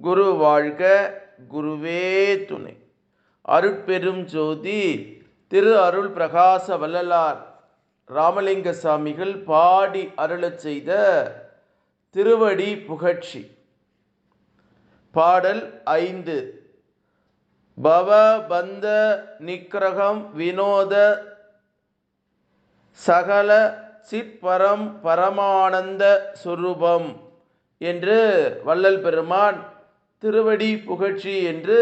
குரு வாழ்க குருவே துணை. அருட்பெரும் ஜோதி திரு அருள் பிரகாச வள்ளலார் ராமலிங்க சாமிகள் பாடி அருளச் செய்த திருவடி புகழ்ச்சி. பாடல் ஐந்து. பவ பந்த நிக்கிரகம் வினோத சகல சிற்பரம் பரமானந்த சுரூபம் என்று வள்ளல் பெருமான் திருவடி புகழ்ச்சி என்று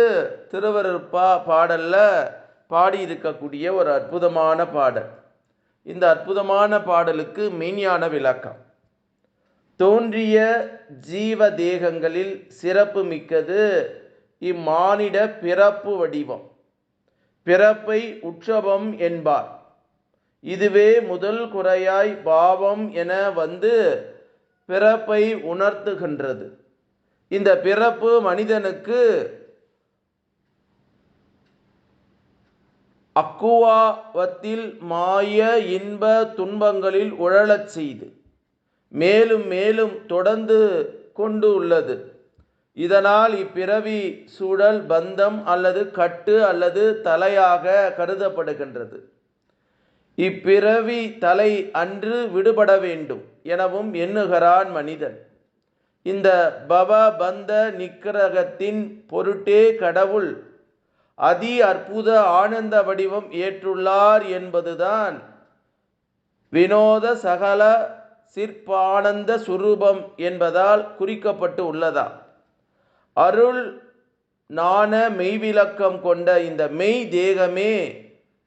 திருவருப்பா பாடலில் பாடியிருக்கக்கூடிய ஒரு அற்புதமான பாடல். இந்த அற்புதமான பாடலுக்கு மெய்ஞான விளக்கம். தோன்றிய ஜீவ தேகங்களில் சிறப்பு மிக்கது இம்மானிட பிறப்பு வடிவம். பிறப்பை உற்சவம் என்பார். இதுவே முதல் குறையாய் பாவம் என வந்து பிறப்பை உணர்த்துகின்றது. இந்த பிறப்பு மனிதனுக்கு அக்குவாவத்தில் மாய இன்ப துன்பங்களில் உழலச் செய்து மேலும் மேலும் தொடர்ந்து கொண்டு உள்ளது. இதனால் இப்பிறவி சூழல் பந்தம் அல்லது கட்டு அல்லது தலையாக கருதப்படுகின்றது. இப்பிறவி தலை அன்று விடுபட வேண்டும் எனவும் எண்ணுகிறான் மனிதன். இந்த பவ பந்த நிக்கிரகத்தின் பொருட்டே கடவுள் அதி அற்புத ஆனந்த வடிவம் ஏற்றுள்ளார் என்பதுதான் வினோத சகல சிற்பானந்த சுரூபம் என்பதால் குறிக்கப்பட்டு உள்ளதா? அருள் நாண மெய்விளக்கம் கொண்ட இந்த மெய் தேகமே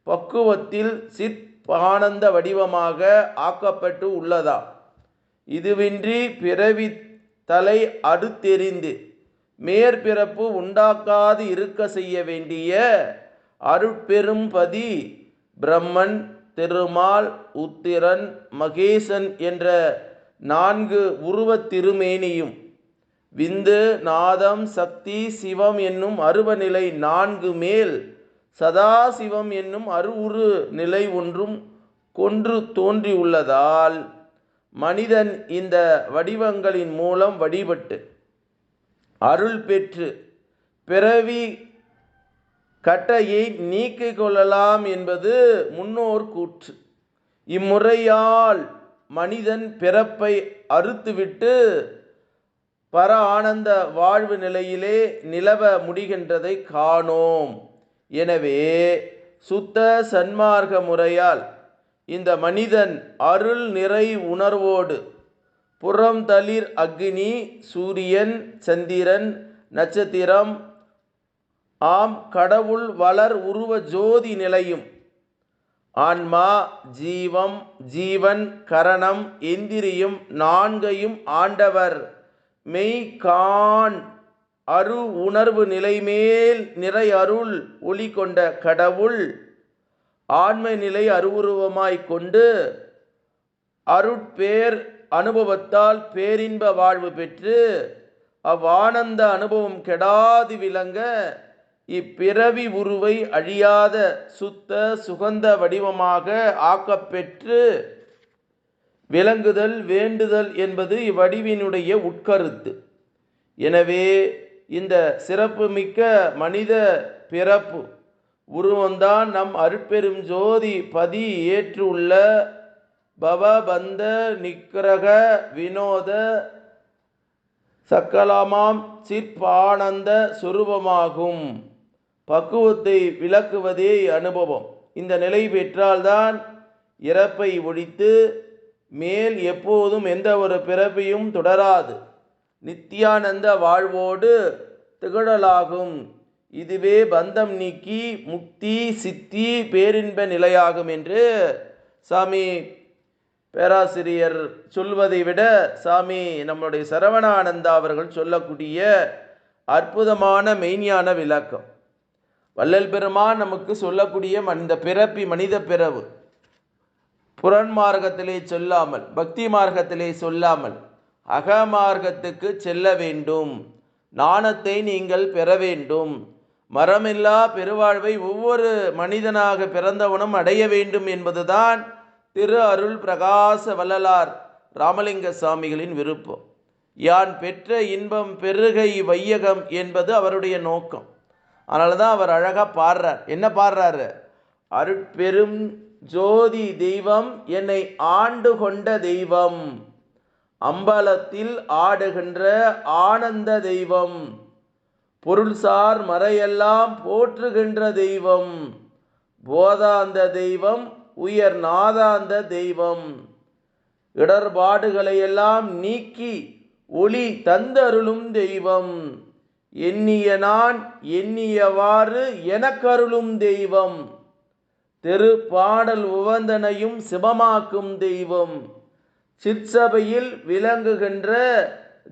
பக்குவத்தில் சிற்பானந்த வடிவமாக ஆக்கப்பட்டு உள்ளதா? இதுவின்றி பிறவி தலை அடுத்தெறிந்து மேற்பிறப்பு உண்டாக்காது இருக்க செய்ய வேண்டிய அருட்பெரும்பதி பிரம்மன் திருமால் உத்திரன் மகேசன் என்ற நான்கு உருவத் திருமேனியும் விந்து நாதம் சக்தி சிவம் என்னும் அருவநிலை நான்கு மேல் சதாசிவம் என்னும் அருவுரு நிலை ஒன்றும் கொன்று தோன்றியுள்ளதால் மனிதன் இந்த வடிவங்களின் மூலம் வழிபட்டு அருள் பெற்று பிறவி கட்டையை நீக்கிக் கொள்ளலாம் என்பது முன்னோர் கூற்று. இம்முறையால் மனிதன் பிறப்பை அறுத்துவிட்டு பர ஆனந்த வாழ்வு நிலையிலே நிலவ முடிகின்றதை காணோம். எனவே சுத்த சன்மார்க்க முறையால் இந்த மனிதன் அருள் நிறை உணர்வோடு புறம் தளிர் அக்னி சூரியன் சந்திரன் நட்சத்திரம் ஆம் கடவுள் வளர் உருவ ஜோதி நிலையும். ஆன்மா ஜீவம் ஜீவன் கரணம் எந்திரியும் நான்கையும் ஆண்டவர். மெய்கான் அரு உணர்வு நிலைமேல் நிறை அருள் ஒளி கொண்ட கடவுள். ஆண்மை நிலை அருவுருவமாய் கொண்டு அருட்பேர் அனுபவத்தால் பேரின்ப வாழ்வு பெற்று அவ்வானந்த அனுபவம் கெடாது விளங்க இப்பிறவி உருவை அழியாத சுத்த சுகந்த வடிவமாக ஆக்கப்பெற்று விளங்குதல் வேண்டுதல் என்பது இவ்வடிவினுடைய உட்கருத்து. எனவே இந்த சிறப்புமிக்க மனித பிறப்பு உருவம்தான் நம் அருட்பெரும் ஜோதி பதி ஏற்றுள்ள பவபந்த நிக்கிரக வினோத சக்கலமாம் சிற்பானந்த சுரூபமாகும். பக்குவத்தை விளக்குவதே அனுபவம். இந்த நிலை பெற்றால்தான் இறப்பை ஒழித்து மேல் எப்போதும் எந்த ஒரு பிறப்பையும் தொடராது. நித்தியானந்த வாழ்வோடு திகழலாகும். இதுவே பந்தம் நீக்கி முக்தி சித்தி பேரின்ப நிலையாகும் என்று சாமி பேராசிரியர் சொல்வதை விட சாமி நம்முடைய சரவணானந்தா அவர்கள் சொல்லக்கூடிய அற்புதமான மெய்ஞான விளக்கம். வள்ளல் பெருமான் நமக்கு சொல்லக்கூடிய மனித பிறப்பி மனித பிறவு. புறன் மார்க்கத்திலே சொல்லாமல் பக்தி மார்க்கத்திலே சொல்லாமல் அகமார்க்கத்துக்கு செல்ல வேண்டும். நாணத்தை நீங்கள் பெற வேண்டும். மரமில்லா பெருவாழ்வை ஒவ்வொரு மனிதனாக பிறந்தவனும் அடைய வேண்டும் என்பதுதான் திரு அருள் பிரகாச வள்ளலார் ராமலிங்க சுவாமிகளின் விருப்பம். யான் பெற்ற இன்பம் பெருகை வையகம் என்பது அவருடைய நோக்கம். அதனால தான் அவர் அழகாக பாடுறார். என்ன பாடுறாரு? அருட்பெரும் ஜோதி தெய்வம் என்னை ஆண்டு கொண்ட தெய்வம். அம்பலத்தில் ஆடுகின்ற ஆனந்த தெய்வம். பொருள்சார் மறையெல்லாம் போற்றுகின்ற தெய்வம். போதாந்த தெய்வம் உயர் நாதாந்த தெய்வம். இடர்பாடுகளை எல்லாம் நீக்கி ஒளி தந்தருளும் தெய்வம். எண்ணிய நான் எண்ணியவாறு எனக்கருளும் தெய்வம். தெரு பாடல் உவந்தனையும் சிவமாக்கும் தெய்வம். சிற்சபையில் விளங்குகின்ற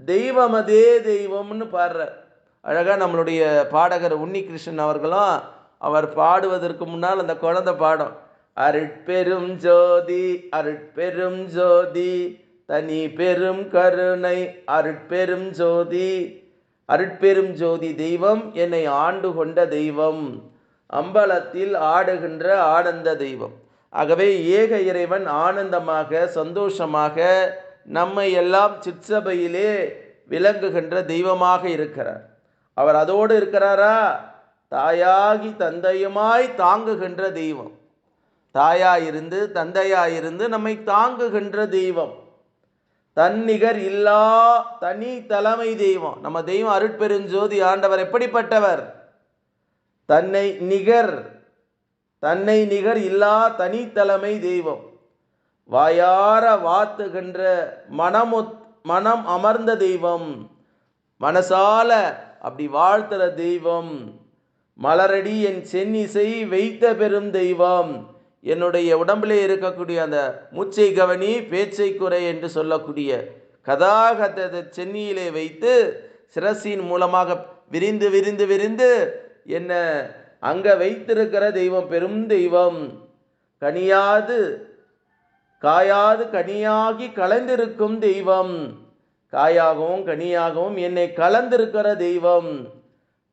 தெய்வமதே தெய்வம்னு பாடுற அழகாக நம்மளுடைய பாடகர் உன்னிகிருஷ்ணன் அவர்களும் அவர் பாடுவதற்கு முன்னால் அந்த குழந்தை பாடம். அருட்பெரும் ஜோதி அருட்பெரும் ஜோதி தனி பெரும் கருணை அருட்பெரும் ஜோதி அருட்பெரும் ஜோதி தெய்வம் என்னை ஆண்டு கொண்ட தெய்வம். அம்பலத்தில் ஆடுகின்ற ஆனந்த தெய்வம். ஆகவே ஏக இறைவன் ஆனந்தமாக சந்தோஷமாக நம்மை எல்லாம் சிற்சபையிலே விளங்குகின்ற தெய்வமாக இருக்கிறார். அவர் அதோடு இருக்கிறாரா? தாயாகி தந்தையுமாய் தாங்குகின்ற தெய்வம். தாயாயிருந்து தந்தையாயிருந்து நம்மை தாங்குகின்ற தெய்வம். தன்னிகர் இல்லா தனி தலைமை தெய்வம். நம்ம தெய்வம் அருட்பெருஞ்சோதி ஆண்டவர் எப்படிப்பட்டவர்? தன்னை நிகர் தன்னை நிகர் இல்லா தனித்தலைமை தெய்வம். வாயார வாத்துகின்ற மனமு மனம் அமர்ந்த தெய்வம். மனசால அப்படி வாழ்த்துற தெய்வம். மலரடி என் சென்னிசை வைத்த பெரும் தெய்வம். என்னுடைய உடம்பிலே இருக்கக்கூடிய அந்த மூச்சை கவனி பேச்சை குறை என்று சொல்லக்கூடிய கதாகத்தை சென்னியிலே வைத்து சிரசின் மூலமாக விரிந்து விரிந்து விரிந்து என்ன அங்க வைத்திருக்கிற தெய்வம் பெரும் தெய்வம். கனியாது காயாது கனியாகி கலந்திருக்கும் தெய்வம். காயாகவும் கனியாகவும் என்னை கலந்திருக்கிற தெய்வம்.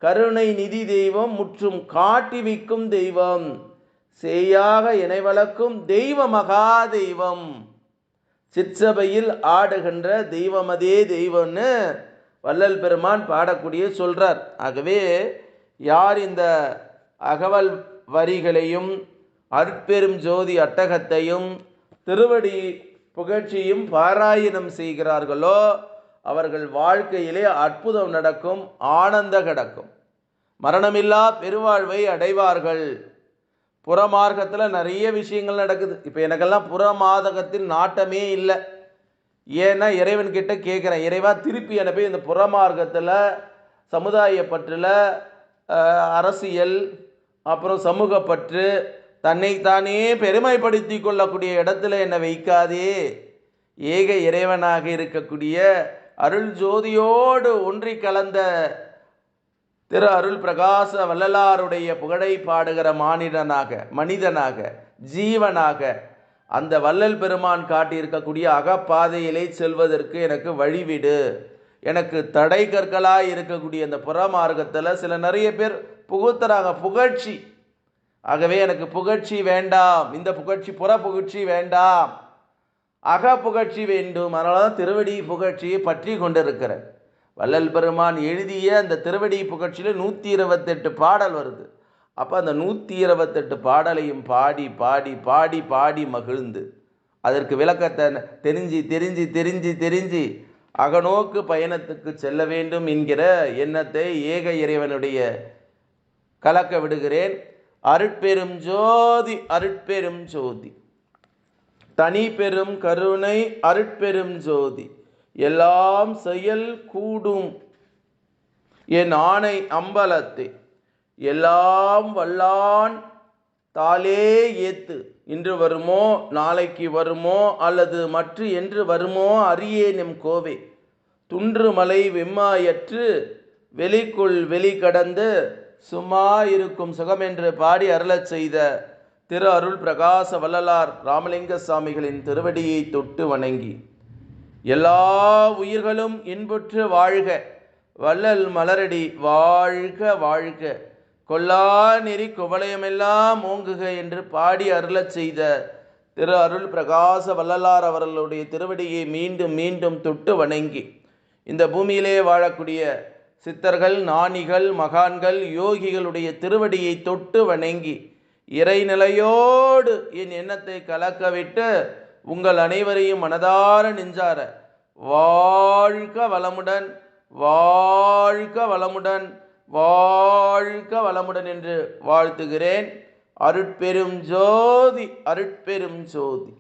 கருணை நிதி தெய்வம் முற்றும் காட்டி வைக்கும் தெய்வம். சேயாக இணை வளர்க்கும் தெய்வ மகா தெய்வம். சிற்சபையில் ஆடுகின்ற தெய்வமதே தெய்வம்னு வள்ளல் பெருமான் பாடக்கூடிய சொல்றார். ஆகவே யார் இந்த அகவல் வரிகளையும் அற்பெரும் ஜோதி அட்டகத்தையும் திருவடி புகழ்ச்சியும் பாராயணம் செய்கிறார்களோ அவர்கள் வாழ்க்கையிலே அற்புதம் நடக்கும் ஆனந்த கிடக்கும். மரணமில்லா பெருவாழ்வை அடைவார்கள். புறமார்க்கத்தில் நிறைய விஷயங்கள் நடக்குது. இப்போ எனக்கெல்லாம் புறமாதகத்தில் நாட்டமே இல்லை. ஏன்னா இறைவன் கிட்ட கேட்குறேன். இறைவா திருப்பி அனுப்பி இந்த புறமார்க்கத்தில் சமுதாய பற்றில் அரசியல் அப்புறம் சமூகப்பற்று தன்னைத்தானே பெருமைப்படுத்தி கொள்ளக்கூடிய இடத்துல என்னை வைக்காதே. ஏக இறைவனாக இருக்கக்கூடிய அருள் ஜோதியோடு ஒன்றி கலந்த திரு அருள் பிரகாச வள்ளலாருடைய புகழை பாடுகிற மானிடனாக மனிதனாக ஜீவனாக அந்த வள்ளல் பெருமான் காட்டியிருக்கக்கூடிய அகப்பாதையிலே செல்வதற்கு எனக்கு வழிவிடு. எனக்கு தடை கற்களாக இருக்கக்கூடிய அந்த புறமார்க்கத்தில் சில நிறைய பேர் புகுத்துறாங்க. புகழ்ச்சி. ஆகவே எனக்கு புகழ்ச்சி வேண்டாம். இந்த புகழ்ச்சி புற புகழ்ச்சி வேண்டாம். அக புகழ்ச்சி வேண்டும். அதனால தான் திருவடி புகழ்ச்சியை பற்றி கொண்டிருக்கிறேன் வள்ளல் பெருமான் எழுதிய அந்த திருவடி புகழ்ச்சியில் நூற்றி இருபத்தெட்டு பாடல் வருது. அப்போ அந்த நூற்றி இருபத்தெட்டு பாடலையும் பாடி பாடி பாடி பாடி மகிழ்ந்து. அதற்கு விளக்கத்தை தெரிஞ்சு தெரிஞ்சு தெரிஞ்சு தெரிஞ்சு அகநோக்கு பயணத்துக்கு செல்ல வேண்டும் என்கிற எண்ணத்தை ஏக இறைவனுடைய கலக்க விடுகிறேன். அருட்பெரும் ஜோதி அருட்பெரும் ஜோதி. தனி பெரும் கருணை அருட்பெரும் ஜோதி எல்லாம் செயல் கூடும். என் ஆணை அம்பலத்தை எல்லாம் வல்லான் தாளே ஏத்து. இன்று வருமோ நாளைக்கு வருமோ அல்லது மற்ற என்று வருமோ அறியேன் எம் கோவை. துன்று மலை வெம்மாயற்று வெளிக்குள் வெளி கடந்து சும்மா இருக்கும் சுகம் என்று பாடி அருளச் செய்த திரு அருள் பிரகாச வள்ளலார் ராமலிங்க சாமிகளின் திருவடியை தொட்டு வணங்கி எல்லா உயிர்களும் இன்புற்று வாழ்க வள்ளல் மலரடி வாழ்க வாழ்க. கொல்லா நெறி குவளையமெல்லாம் ஓங்குக என்று பாடி அருளச் செய்த திரு அருள் பிரகாச வள்ளலார் அவர்களுடைய திருவடியை மீண்டும் மீண்டும் தொட்டு வணங்கி இந்த பூமியிலே வாழக்கூடிய சித்தர்கள் ஞானிகள் மகான்கள் யோகிகளுடைய திருவடியை தொட்டு வணங்கி இறைநிலையோடு என் எண்ணத்தை கலக்கவிட்டு உங்கள் அனைவரையும் மனதார நெஞ்சார. வாழ்க வளமுடன் வாழ்க வளமுடன் வாழ்க வளமுடன் என்று வாழ்த்துகிறேன். அருட்பெரும் ஜோதி அருட்பெரும் ஜோதி.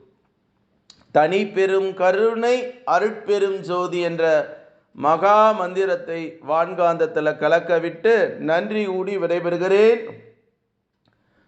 தனி பெரும் கருணை அருட்பெரும் ஜோதி என்ற மகா மந்திரத்தை வான்காந்தத்தில் கலக்கவிட்டு நன்றி கூடி விடைபெறுகிறேன்.